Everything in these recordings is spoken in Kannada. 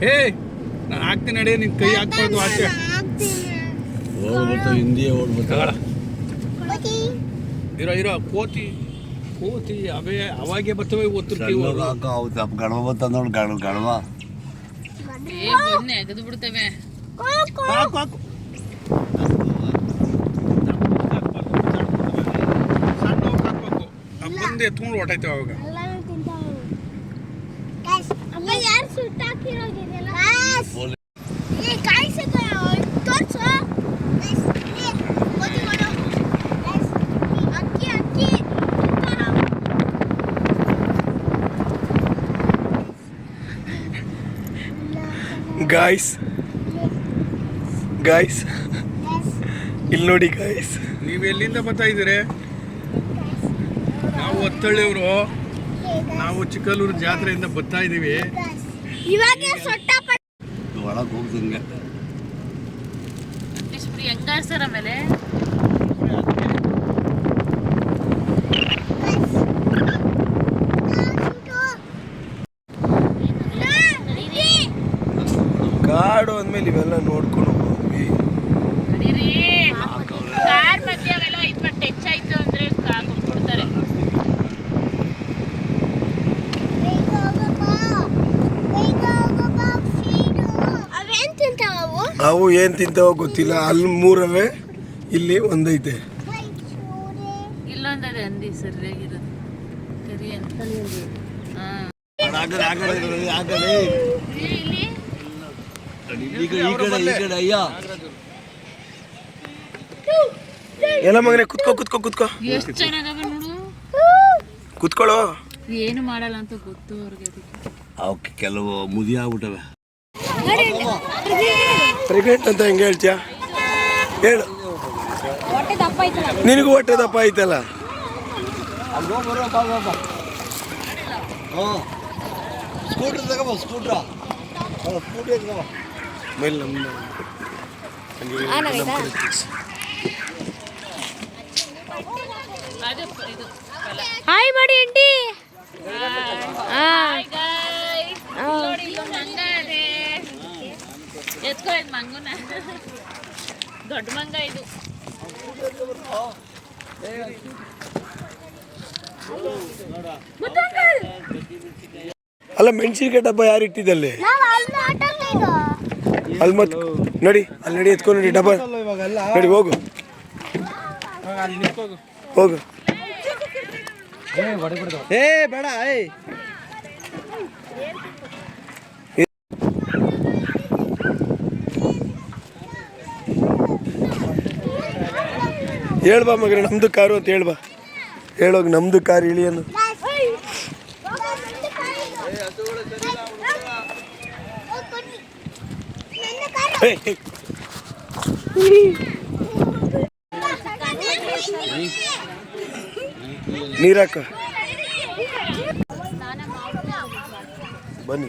ಹೇ ನಾನು ಹಾಕ್ತೀನಿ ನಡಿ ನಿನ್ ಕೈ ಹಾಕ್ಬಾರ್ದು ಆಚೆ ಓಡ್ಬಿಡ್ತಾವೆ ಹಿಂದಿಯೇ ಓಡ್ಬಿಡ್ತಾವೆ ಇರೋ ಇರೋ ಕೋತಿ. ಕೋತಿ ಅವೇ ಅವಾಗೆ ಬರ್ತವೆ ತಪ್ಪು ಗಣವ ಬರ್ತದ ನೋಡಿ ಗಣ ಗಣವ. ಏ ಬನ್ನಿ ಅಗದು ಬಿಡ್ತವೆ. ಸಣ್ಣವ್ಕ್ ಹಾಕ್ಬೇಕು. ಬಂದು ಎತ್ಕೊಂಡು ಅವಾಗ. ಗಾಯ್ಸ್ ಗಾಯ್ಸ್ ಇಲ್ಲಿ ನೋಡಿ ಗಾಯ್ಸ್ ನೀವು ಎಲ್ಲಿಂದ ಬರ್ತಾ ಇದ್ದೀರಿ? ನಾವು ಹತ್ತಳ್ಳಿಯವರು ನಾವು ಚಿಕ್ಕಲ್ಲೂರು ಜಾತ್ರೆಯಿಂದ ಬರ್ತಾ ಇದ್ದೀವಿ. ಇವಾಗ ಸೊಟ್ಟ ಒಳಗೆ ಹೋಗ್ದಂಗೆ. ಅಟ್ಲೀಸ್ಟ್ ಫ್ರೀ ಹೆಂಗಾಡ್ಸಾರ ಆಮೇಲೆ. ಕಾಡು ಅಂದ್ಮೇಲೆ ಇವೆಲ್ಲ ನೋಡ್ಕೊಂಡು ಹೋಗ್ವಿ ಕಾರ್ ಮಧ್ಯೆ ಅವೆಲ್ಲ ಇದು ಟಚ್ ಆಯ್ತು ಅಂದ್ರೆ ಕಾ- ಕೊಟ್ಬಿಡ್ತಾರೆ ಅವೇನ್ ತಿಂತಾವು ಅವು ಏನು ತಿಂತಾವೋ ಗೊತ್ತಿಲ್ಲ. ಅಲ್ಲಿ ಮೂರವೆ ಇಲ್ಲಿ ಒಂದೈತೆ. ಇಲ್ಲೊಂದದೆ ಅಂದಿ ಸರಿಯಾಗಿರೋದು ಕರಿ ಅಂತ ಎಲ್ಲ ಮಗನೆ ಕುತ್ಕೋ ಕುತ್ಕೋ ಕುತ್ಕೋ. ಎಷ್ಟು ಚೆನ್ನಾಗವೆ ನೋಡು. ಕುತ್ಕೊಳ್ಳೋ. ಏನು ಮಾಡಲ್ಲ ಅಂತ ಗೊತ್ತು ಅವ್ರಿಗೆ ಅದಕ್ಕೆ. ಅವಕ್ಕೆ ಕೆಲವು ಮುದಿ ಆಗ್ಬಿಟ್ಟವೆ. ಪ್ರೆಗ್ನೆಂಟ್ ಅಂತ ಹೆಂಗೆ ಹೇಳ್ತೀಯ? ಹೇಳು. ನಿನಗೂ ಹೊಟ್ಟೆ ದಪ್ಪ ಐತಲ್ಲ ಸ್ಕೂಟ್ರ್ ತಗೋಬ ಸ್ಕೂಟ್ರ ಸ್ಕೂಟಿ ತಗೋಬ ಮೇಲೆ ಹಾಯ್ ಮಾಡಿ ಅಂಟಿ ಹಾಯ್ ಇದು ಮಂಗುನ. ದೊಡ್ಡ ಮಂಗ ಇದು. ಅಲ್ಲ ಮೆಣಸಿನ್ಕಾಯಿ ಡಬ್ಬ ಯಾರು ಇಟ್ಟಿದ್ದಲ್ಲಿ? ನಾವು ಅಲ್ಲಿ ಮತ್ತೆ ನೋಡಿ ಅಲ್ಲಿ ನಡಿ ಎತ್ಕೊಂಡು ನೋಡಿ ಡಬ್ಬ ನಡಿ ಹೋಗು. ಹೋಗು. ಏ ಬೇಡ ಏಯ್. ಹೇಳ್ಬಾ ಮಗ್ರೆ ನಮ್ದು ಕಾರು ಅಂತ ಹೇಳ್ಬಾ. ಹೇಳೋಗಿ ನಮ್ದು ಕಾರ್ ಇಳಿಯನು. ನೀರಾಕ ಬನ್ನಿ.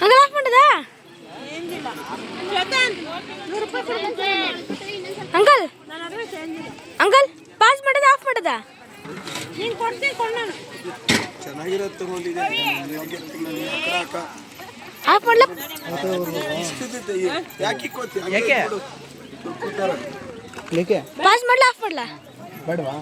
ಹಂಗಲ್ಲ ಹಾಕ್ಬಿಟ್ಟದ? ಅಂಕಲ್ ಅಂಕಲ್ ಪಾಸ್ ಮಾಡದ ಆಫ್ ಮಾಡದ? ನೀನು ಕೊಡ್ತೀನಿ ಕೊಂಡ ಚೆನ್ನಾಗಿರೋದು ತಗೊಂಡಿದ್ದೆ. ಆಫ್ ಮಾಡ್ಲ? ಯಾಕೆ ಪಾಸ್ ಮಾಡ್ಲಾ ಆಫ್ ಮಾಡ್ಲಾ? ಬೇಡವಾ?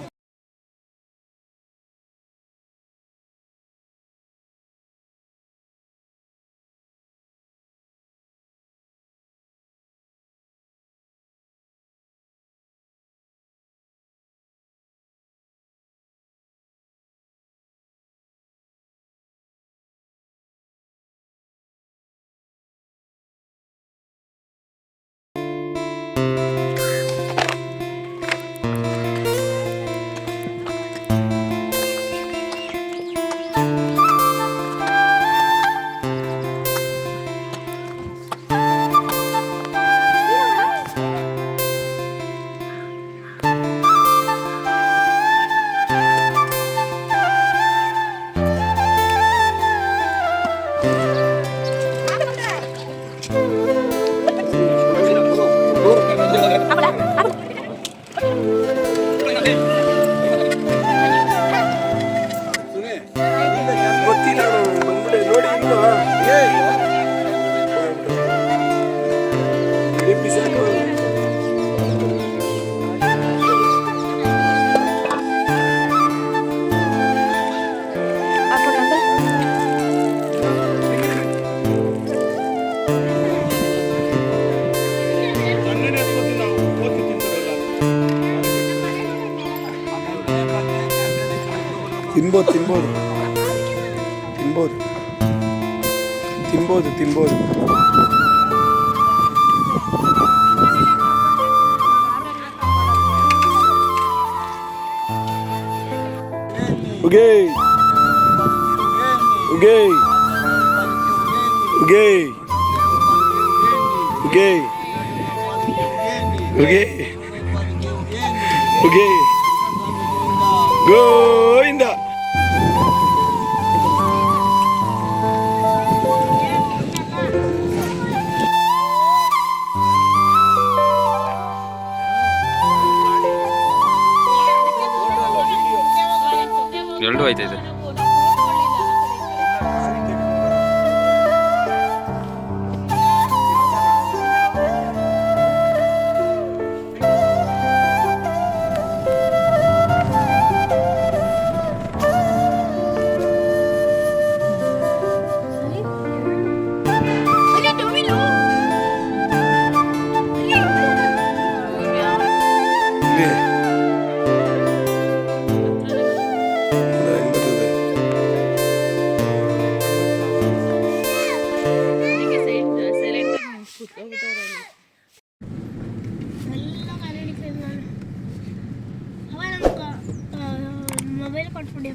ತಿನ್ಬೋದು ತಿನ್ಬೋದು ತಿನ್ಬೋದು ತಿನ್ಬೋದು ತಿನ್ಬೋದು ಉಗೇ ಉಗೇ ಉಗೇ ಉಗೇ ಉಗೇ ಉಗೇ ಗೋವಿಂದ 对对 mobile ಕೊಟ್ಬಿಡಿ